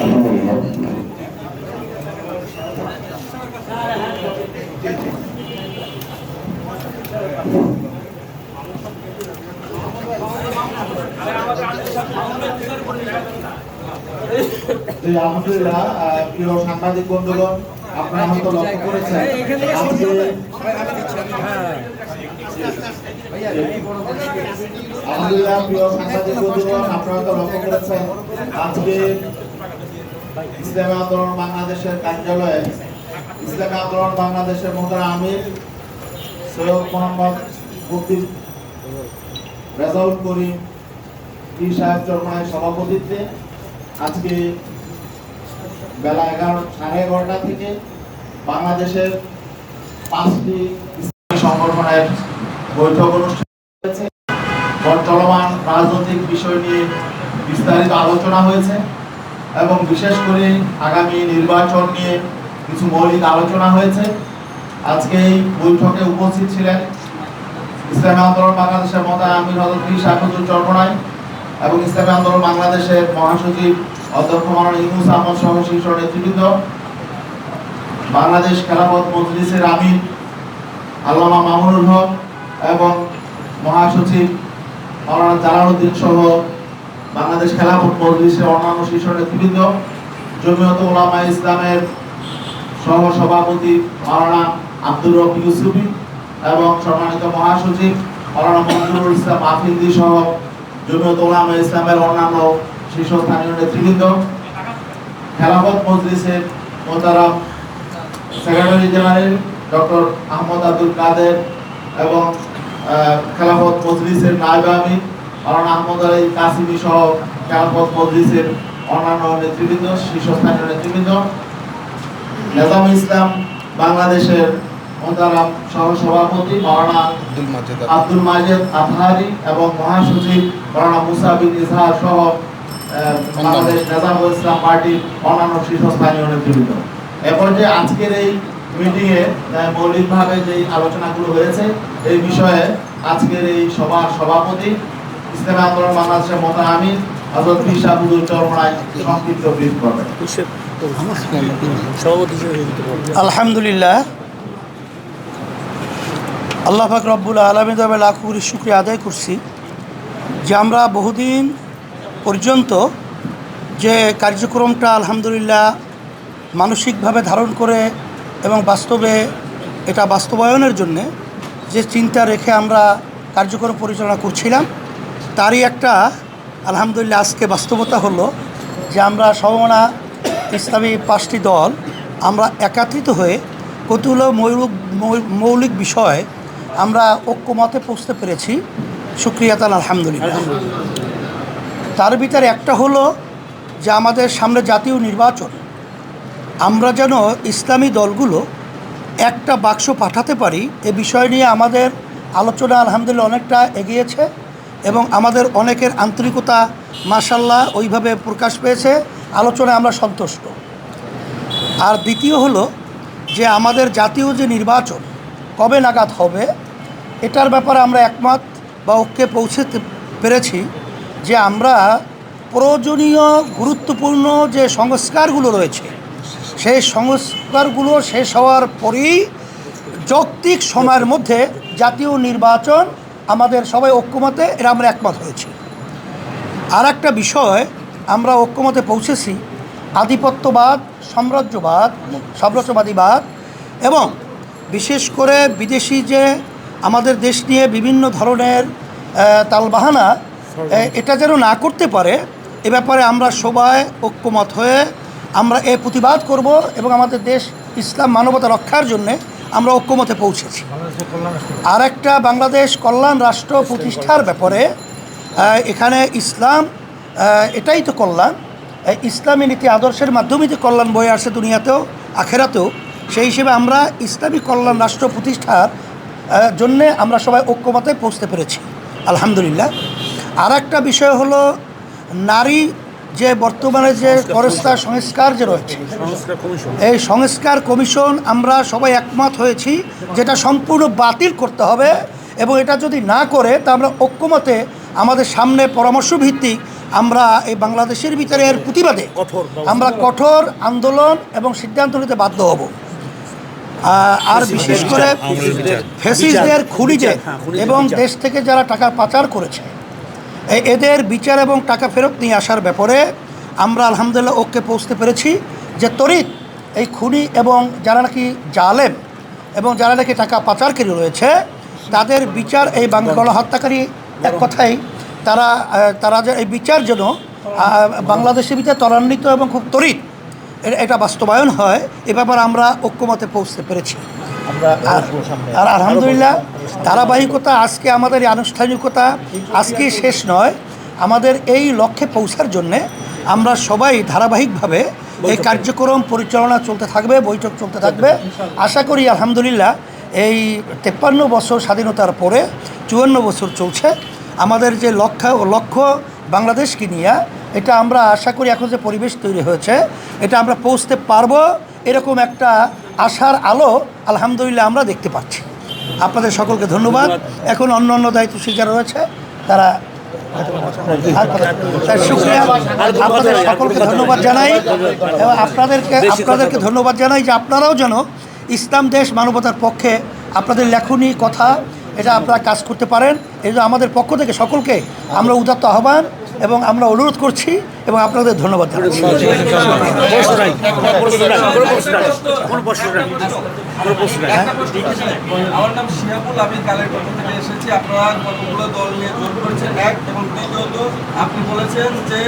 আলহামদুলিল্লাহ প্রিয় সাংবাদিক বন্ধুগণ আপনারা হয়তো লক্ষ্য করেছেন আলহামদুলিল্লাহ প্রিয় সাংবাদিক বন্ধুগণ আপনারা হয়তো লক্ষ্য করেছেন আজকে ইসলামী আন্দোলন বাংলাদেশের কার্যালয়ে, ইসলামী আন্দোলন বাংলাদেশের মোহতারা আমির সৈয়দ মোহাম্মদ মুফতি রেজাউল করিম পীর সাহেব চরমায়ের সভাপতিত্বে আজকে বেলা এগারো, সাড়ে এগারোটা থেকে বাংলাদেশের পাঁচটি সংগঠনের বৈঠক অনুষ্ঠিত হয়েছে। চলমান রাজনৈতিক বিষয় নিয়ে বিস্তারিত আলোচনা হয়েছে। এবং বিশেষ করে আগামী নির্বাচন নিয়ে কিছু মৌলিক আলোচনা হয়েছে। আজকে এই বৈঠকে উপস্থিত ছিলেন ইসলামী আন্দোলন বাংলাদেশের মতা আমির হজরত চরমনাই এবং ইসলামী আন্দোলন বাংলাদেশের মহাসচিব অধ্যক্ষ মাননীয় ইউনুস আহমদ সহ শীর্ষ নেতৃবৃন্দ, বাংলাদেশ খেলাফত মজলিসের আমির আল্লামা মামুনুল হক এবং মহাসচিব মাওলানা জালালউদ্দিন সহ বাংলাদেশ খেলাফত মজলিসের অন্যান্য শীর্ষ নেতৃবৃন্দ জমিয়ত ওলামা ইসলামের সহ সভাপতি মাওলানা আব্দুর রব ইউসুফি এবং সম্মানিত মহাসচিব মাওলানা মঞ্জুরুল ইসলাম আফিন্দি সহ জমিয়ত ওলামা ইসলামের অন্যান্য শীর্ষস্থানীয় নেতৃবৃন্দ। খেলাফত মজলিসের মোতারাম secretary general doctor Ahmad Abdul Kader এবং খেলাফত মজলিসের নায়েব আমির মাওলানা আহমদ আলী কাসিমি সহ খেলাফত মজলিসের অন্যান্য নেতৃবৃন্দ শীর্ষস্থানীয় নেতৃবৃন্দ। নেজাম ইসলাম বাংলাদেশের মোতারাম সহ সভাপতি আব্দুল মাজেদ আতহারি এবং মহাসচিব ইজহার সহ বাংলাদেশ নেজামুল ইসলাম পার্টির অন্যান্য শীর্ষস্থানীয় নেতৃবৃন্দ। এ পর্যায়ে আজকের এই মিটিংয়ে মৌলিকভাবে যে আলোচনাগুলো হয়েছে এই বিষয়ে আজকের এই সভার সভাপতি ইসলামী আন্দোলন বাংলাদেশের মতো আমির হজরত পীর সাহুদুল চরমনায় সংক্ষিপ্ত ব্রিফ করবেন। আলহামদুলিল্লাহ। আল্লাহ পাক রব্বুল আলমী তবে লাখ কোটি শুক্রিয়া আদায় করছি যে আমরা বহুদিন পর্যন্ত যে কার্যক্রমটা আলহামদুলিল্লাহ মানসিকভাবে ধারণ করে এবং বাস্তবে এটা বাস্তবায়নের জন্যে যে চিন্তা রেখে আমরা কার্যক্রম পরিচালনা করছিলাম তারই একটা আলহামদুলিল্লাহ আজকে বাস্তবতা হলো যে আমরা সমমনা ইসলামী পাঁচটি দল আমরা একাত্রিত হয়ে কতগুলো মৌলিক মৌলিক বিষয় আমরা ঐক্যমতে পৌঁছতে পেরেছি। সুক্রিয়াতান আলহামদুলিল্লাহ। তার ভিতরে একটা হলো যে আমাদের সামনে জাতীয় নির্বাচন আমরা যেন ইসলামী দলগুলো একটা বাক্স পাঠাতে পারি এ বিষয় নিয়ে আমাদের আলোচনা আলহামদুলিল্লাহ অনেকটা এগিয়েছে। এবং আমাদের অনেকের আন্তরিকতা মাসাল্লাহ ওইভাবে প্রকাশ পেয়েছে, আলোচনায় আমরা সন্তুষ্ট। আর দ্বিতীয় হলো যে আমাদের জাতীয় যে নির্বাচন, কবে নাগাদ হবে, এটার ব্যাপারে আমরা একমত বা ঐক্যে পৌঁছতে পেরেছি যে আমরা প্রয়োজনীয় গুরুত্বপূর্ণ যে সংস্কারগুলো রয়েছে, সেই সংস্কারগুলো শেষ হওয়ার পরেই যৌক্তিক সময়ের মধ্যে জাতীয় নির্বাচন আমাদের সবাই ঐক্যমতে এরা আমরা একমত হয়েছি। আর একটা বিষয়, আমরা ঐক্যমতে পৌঁছেছি, আধিপত্যবাদ, সাম্রাজ্যবাদ, সাম্রাজ্যবাদীবাদ এবং বিশেষ করে বিদেশি যে আমাদের দেশ নিয়ে বিভিন্ন ধরনের তালবাহানা এটা যেন না করতে পারে, এ ব্যাপারে আমরা সবাই ঐক্যমত হয়ে আমরা এ প্রতিবাদ করব এবং আমাদের দেশ ইসলাম মানবতা রক্ষার জন্যে আমরা ঐক্যমতে পৌঁছেছি। আর একটা বাংলাদেশ কল্যাণ রাষ্ট্র প্রতিষ্ঠার ব্যাপারে এখানে ইসলাম এটাই তো কল্যাণ। ইসলামী নীতি আদর্শের মাধ্যমেই যে কল্যাণ বয়ে আসছে দুনিয়াতেও, আখেরাতেও, সেই হিসেবে আমরা ইসলামী কল্যাণ রাষ্ট্র প্রতিষ্ঠার জন্যে আমরা সবাই ঐক্যমতে পৌঁছতে পেরেছি। আলহামদুলিল্লাহ। আর একটা বিষয় হলো, নারী যে বর্তমানে যে ফরেস্তার সংস্কার যে রয়েছে। এই সংস্কার কমিশন আমরা সবাই একমত হয়েছি যেটা সম্পূর্ণ বাতিল করতে হবে এবং এটা যদি না করে তা আমরা ঐক্যমতে আমাদের সামনে পরামর্শ ভিত্তিক আমরা এই বাংলাদেশের ভিতরে এর প্রতিবাদে আমরা কঠোর আন্দোলন এবং সিদ্ধান্ত নিতে বাধ্য হব। আর বিশেষ করে ফেসিসদের খুনিদের হ্যাঁ, এবং দেশ থেকে যারা টাকা পাচার করেছে এদের বিচার এবং টাকা ফেরত নিয়ে আসার ব্যাপারে আমরা আলহামদুলিল্লাহ ওকে পৌঁছতে পেরেছি যে তরিত এই খুনি এবং যারা নাকি জালেম এবং যারা নাকি টাকা পাচারকারী রয়েছে তাদের বিচার এই বাংলা হত্যাকারী এক কথাই তারা তারা যে এই বিচার যেন বাংলাদেশের ভিতরে ত্বরান্বিত এবং খুব তরিত এটা বাস্তবায়ন হয় এ ব্যাপারে আমরা ঐক্যমতে পৌঁছতে পেরেছি। আর আলহামদুলিল্লাহ ধারাবাহিকতা আজকে আমাদের এই আনুষ্ঠানিকতা আজকে শেষ নয় আমাদের এই লক্ষ্যে পৌঁছার জন্যে আমরা সবাই ধারাবাহিকভাবে এই কার্যক্রম পরিচালনা চলতে থাকবে বৈঠক চলতে থাকবে। আশা করি আলহামদুলিল্লাহ এই তেপ্পান্ন বছর স্বাধীনতার পরে চুয়ান্ন বছর চলছে। আমাদের যে লক্ষ্য লক্ষ্য বাংলাদেশকে নিয়ে এটা আমরা আশা করি এখন যে পরিবেশ তৈরি হয়েছে এটা আমরা পৌঁছতে পারব এরকম একটা আশার আলো আলহামদুলিল্লাহ আমরা দেখতে পাচ্ছি। আপনাদের সকলকে ধন্যবাদ। এখন অন্য অন্য দায়িত্বশীল যারা রয়েছে তারা আপনাদের সকলকে ধন্যবাদ জানাই। এবং আপনাদেরকে আপনাদেরকে ধন্যবাদ জানাই যে আপনারাও যেন ইসলাম দেশ মানবতার পক্ষে আপনাদের লেখনী কথা এটা আপনারা কাজ করতে পারেন। এই আমাদের পক্ষ থেকে সকলকে আমরা উদাত্ত আহ্বান। এবং আমরা অনুরোধ করছি এবং আপনাদের ধন্যবাদ জানাচ্ছি। প্রশ্ন নাই কোনো প্রশ্ন নাই কোনো প্রশ্ন নাই কোনো প্রশ্ন নাই কোনো প্রশ্ন নাই আমার নাম শিহাবুল আমি কালের পক্ষ থেকে এসেছি। আপনারা কতগুলো দল নিয়ে জোর করেছেন? এক এবং দ্বিতীয়ত আপনি বলেছেন যে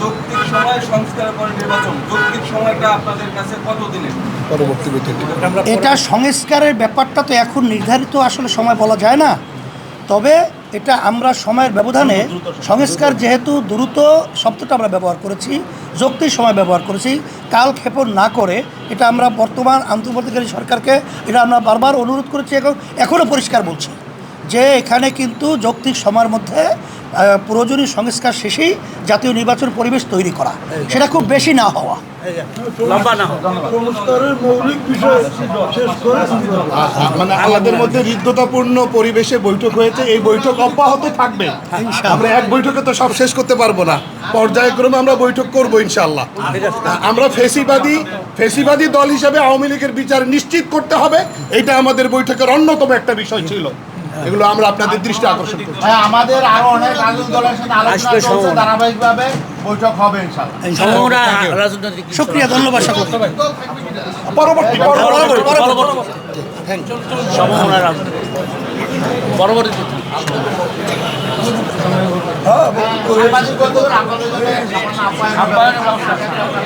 যৌক্তিক সময় সংস্কারের পরে নির্বাচন। যৌক্তিক সময়টা আপনাদের কাছে কত দিনের এটা সংস্কারের ব্যাপারটা তো এখন নির্ধারিত আসলে সময় বলা যায় না। তবে এটা আমরা সময়ের ব্যবধানে সংস্কার যেহেতু দ্রুত শব্দটা আমরা ব্যবহার করেছি যৌক্তিক সময় ব্যবহার করেছি কাল ক্ষেপণ না করে এটা আমরা বর্তমান আন্তর্জাতিকারী সরকারকে এটা আমরা বারবার অনুরোধ করেছি এখন এখনও পরিষ্কার বলছি যে এখানে কিন্তু যৌক্তিক সময়ের মধ্যে প্রয়োজনীয় সংস্কার শেষেই জাতীয় নির্বাচন পরিবেশ তৈরি করা। সেটা খুব বেশি না হওয়া। লম্বা মানে আমাদের মধ্যে হৃদ্যতাপূর্ণ পরিবেশে বৈঠক হয়েছে। এই বৈঠক অব্যাহত থাকবে। আমরা এক বৈঠকে তো সব শেষ করতে পারব না। পর্যায়ক্রমে আমরা বৈঠক করব ইনশাল্লাহ আমরা ফেসিবাদী ফেসিবাদী দল হিসেবে আওয়ামী লীগের বিচার নিশ্চিত করতে হবে। এটা আমাদের বৈঠকের অন্যতম একটা বিষয় ছিল। এগুলো আমরা আপনাদের দৃষ্টি আকর্ষণ করছি। হ্যাঁ, আমাদের আরও অনেক রাজনৈতিক দলের সাথে আলোচনা চলছে। ধারাবাহিকভাবে বৈঠক হবে ইনশাল্লাহ সম্ভাবনা শুক্রিয়া ধন্যবাদ সকলকে। পরবর্তী পরবর্তী। পরবর্তী সম্ভাবনা